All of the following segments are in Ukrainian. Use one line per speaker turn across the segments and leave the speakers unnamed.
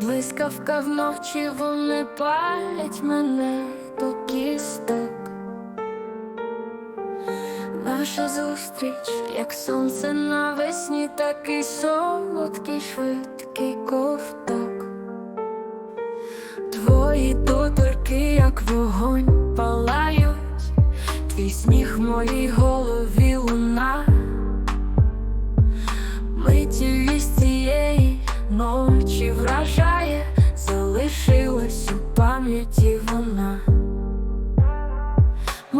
блискавка вночі вони палять мене до кісток. Наша зустріч, як сонце навесні, такий солодкий,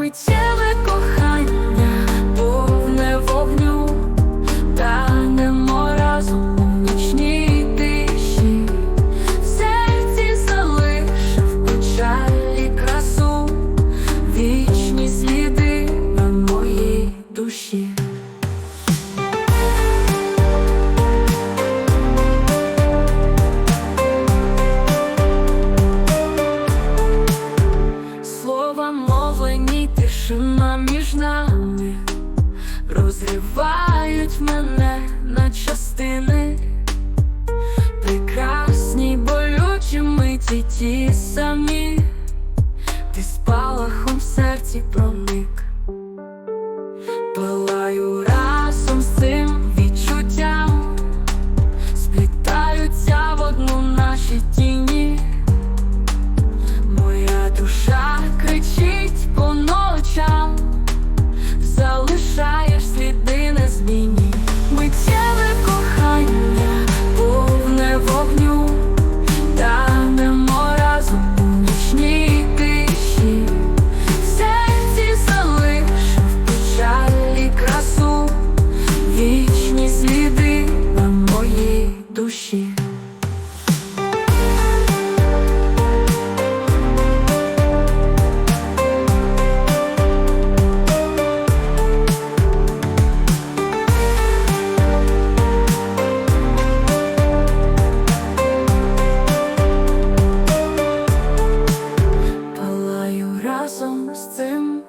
Миттєве кохання, розривають мене на частини, прекрасні болючі миті ті самі, ти спалахом серці проник,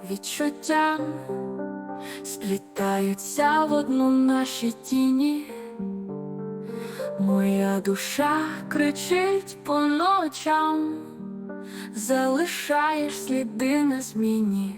цим відчуттям, сплітаються в одну наші тіні. Моя душа кричить по ночам, залишаєш сліди на зміні.